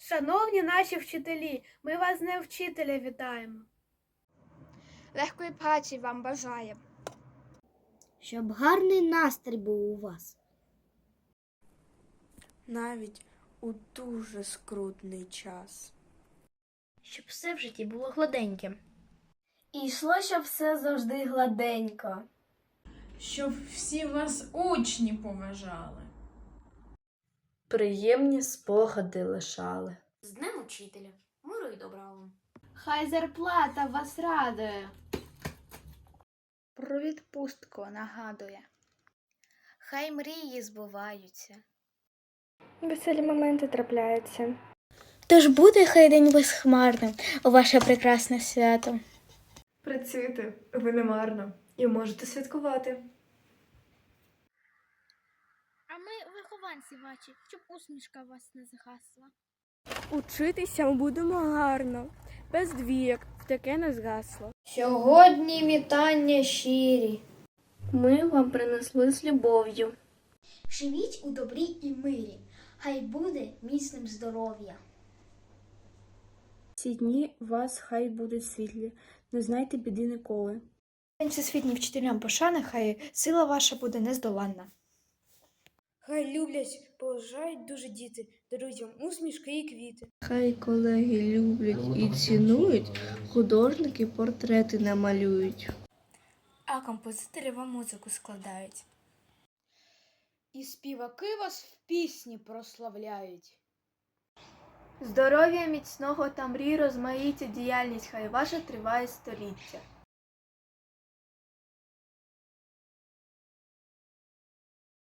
Шановні наші вчителі, ми вас не вчителя вітаємо. Легкої праці вам бажаємо. Щоб гарний настрій був у вас. навіть у дуже скрутний час. Щоб все в житті було гладеньким. І йшло, щоб все завжди гладенько. щоб всі вас учні поважали. Приємні спогади лишали. З Днем учителя. Миру і добра вам. Хай зарплата вас радує. Про відпустку нагадує. Хай мрії збуваються. Веселі моменти трапляються. Тож буде хай день безхмарним у ваше прекрасне свято. Працюйте, ви не марно, і можете святкувати. А ми вихованці ваші, щоб усмішка у вас не згасла. Учитися будемо гарно, без двійок, в таке не згасло. Сьогодні вітання щирі. Ми вам принесли з любов'ю. Живіть у добрі і мирі. Хай буде міцним здоров'я. Ці дні вас хай будуть світлі, не знайте біди ніколи. День всесвітній вчителям пошани, хай сила ваша буде нездоланна. Хай люблять, поважають дуже діти, дарують вам усмішки і квіти. Хай колеги люблять і цінують, художники портрети намалюють. А композитори вам музику складають. І співаки вас в пісні прославляють. Здоров'я міцного та мрій розмаїття діяльність, хай ваша триває століття.